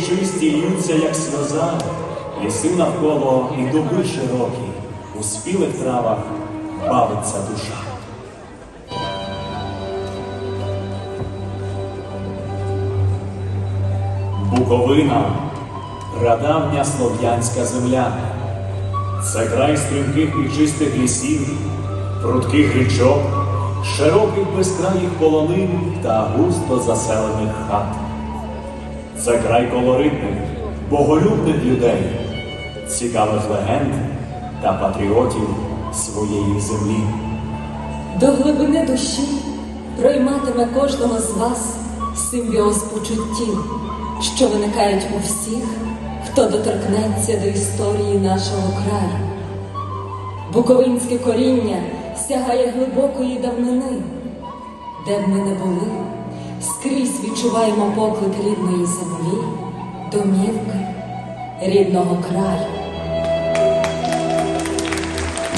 чисті льються, як сльоза, ліси навколо і дуби широкі, у спілих травах бавиться душа. Буковина прадавня слов'янська земля. Це край стрімких і чистих лісів, прудких річок, широких безкраїх полонин та густо заселених хат. Це край колоритних, боголюбних людей, цікавих легенд та патріотів своєї землі. До глибини душі пройматиме кожного з вас симбіоз почуттів, що виникають у всіх, хто доторкнеться до історії нашого краю. Буковинське коріння сягає глибокої давнини, де б ми не були, скрізь відчуваємо поклик рідної землі, домівки, рідного краю.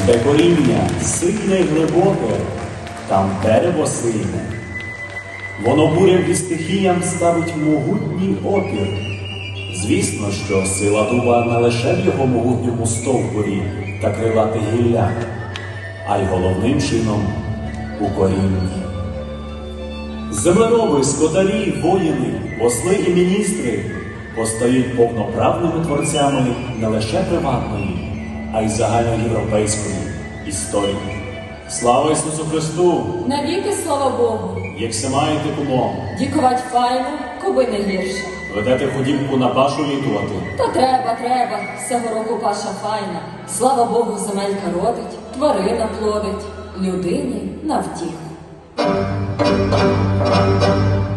Де коріння сильне й глибоке, там дерево сильне. Воно бурям і стихіям ставить могутній опір. Звісно, що сила дуба не лише в його могутньому стовбурі та крилатих гіллях, а й головним чином у корінні. Землероби, скотарі, воїни, посли і міністри постають повноправними творцями не лише приватної, а й загальноєвропейської історії. Слава Ісусу Христу! Навіки слава Богу! Як се маєте кумо, Дікувать файно, коби не гірше. ведете худібку на пашу літувати. Та треба, треба, всього року паша файна. Слава Богу, земелька родить, тварина плодить, людині на Thank you.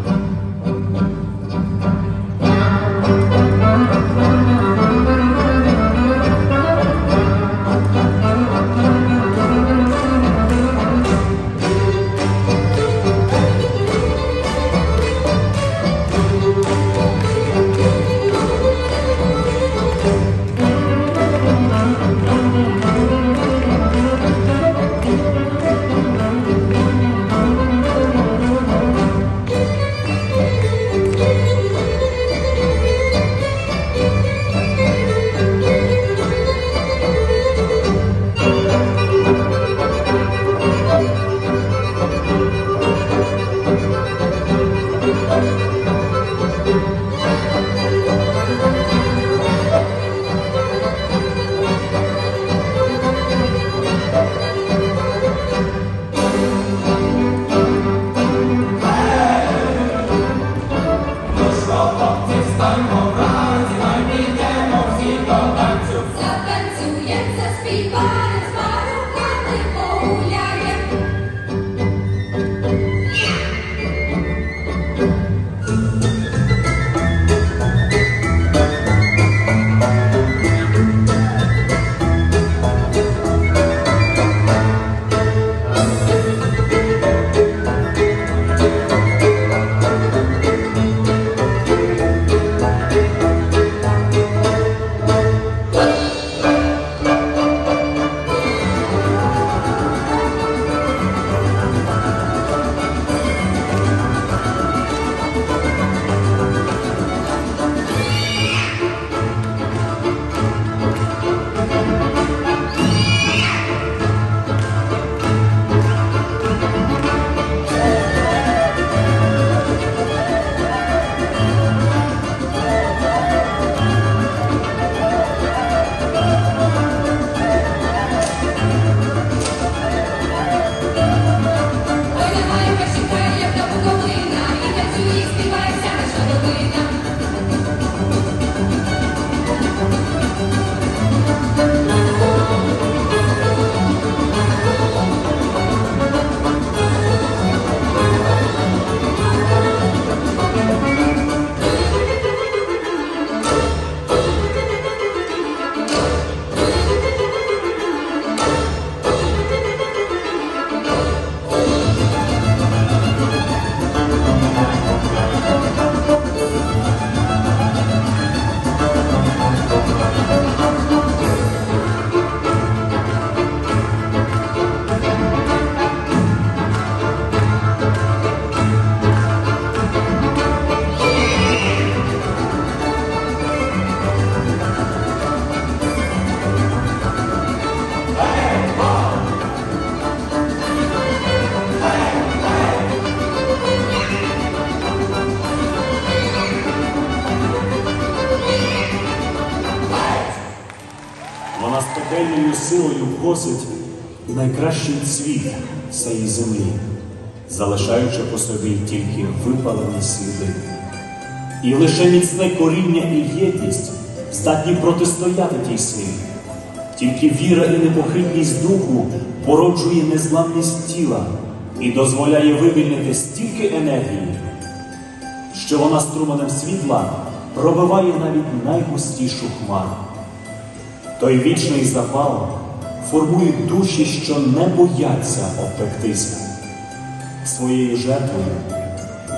Силою найкращий цвіт цієї землі, залишаючи по собі тільки випалені сліди. І лише міцне коріння і єдність здатні протистояти тій силі. Тільки віра і непохитність духу породжує незламність тіла і дозволяє вивільнити стільки енергії, що вона струменем світла пробиває навіть найгустішу хмару. Той вічний запал формує душі, що не бояться обпектися. Своєю жертвою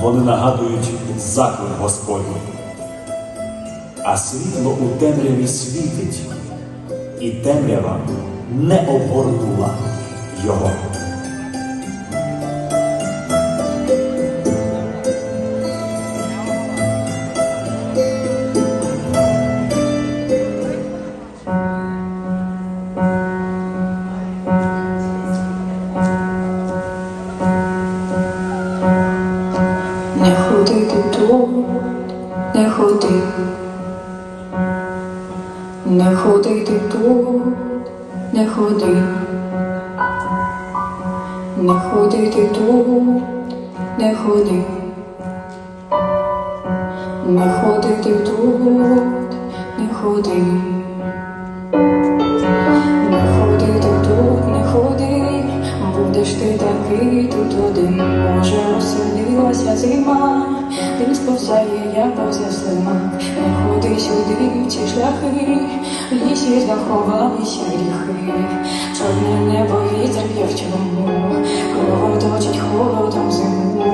вони нагадують заклик Господній. А світло у темряві світить, і темрява не обгорнула його. Не ходи, не ходи ти тут, не ходи, не ходи ти не ходи. Не ходи тут, не ходи, будеш ти такий тут один. Може, оселилася зима, день сповзає, як повзе слимак. Ходи сюди, ці шляхи, в лісі заховалися гріхи. Чорне небо вітер п'є в чому, кровоточить холодом зиму.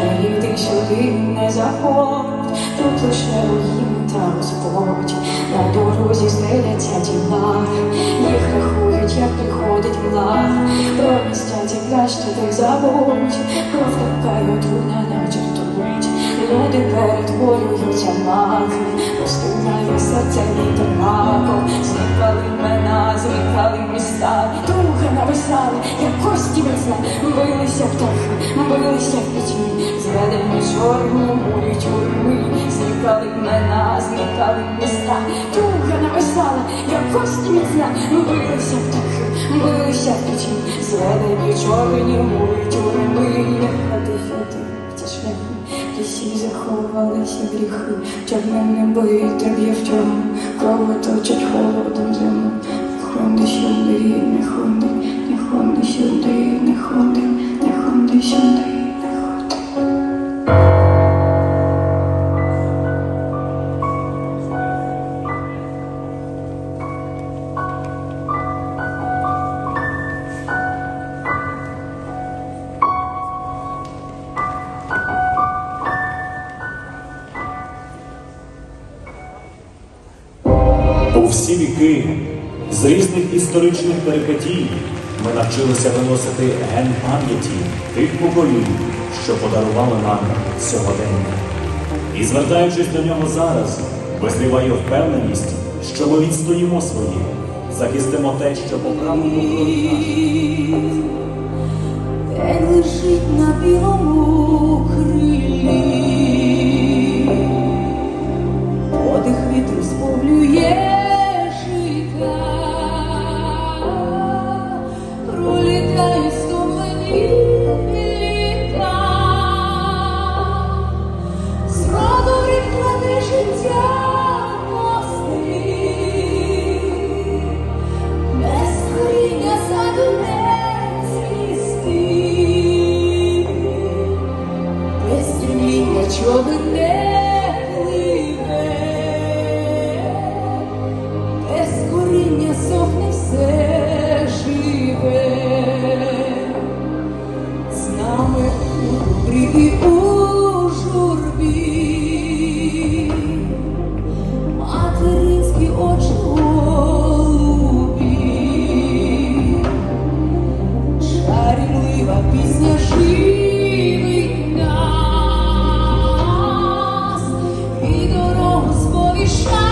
Не йди сюди, не заходь, тут лише руїни та Господь. На дорозі стеляться тіла, їх рахують, як приходить влад. Ці пляшки ти забудь, кров така отруйна, наче. Люди перетворюються маки, розтинає серце вітер маком. Зникали імена, зникали міста, друга нависали, як кості весна. Билися птахи, билися в пітьмі, зведені чорні мурі тюрми. Зникали імена, зникали міста, друга нависала, як кості міцна. Билися птахи, билися в пітьмі, нічого чорні мурі тюрми. а ходи, ходи, ті шляхи, лісі заховалися гріхи, чорним небо вітер б'є в тьому, кровоточить холодом зиму. Сюди, не не всі віки з різних історичних перипетій ми навчилися виносити ген пам'яті тих поколінь, що подарували нам сьогодення. І звертаючись до нього зараз, визріває впевненість, що ми відстоїмо своє, захистимо те, що по охорони нас. День лежить на білому shine.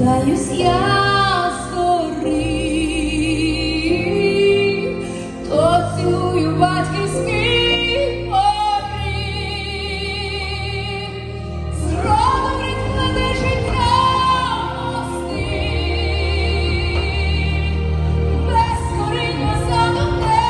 Каюсь я скорі, то цілую батьківський обрій, зроду прикладе життя мости, без коріння садом не.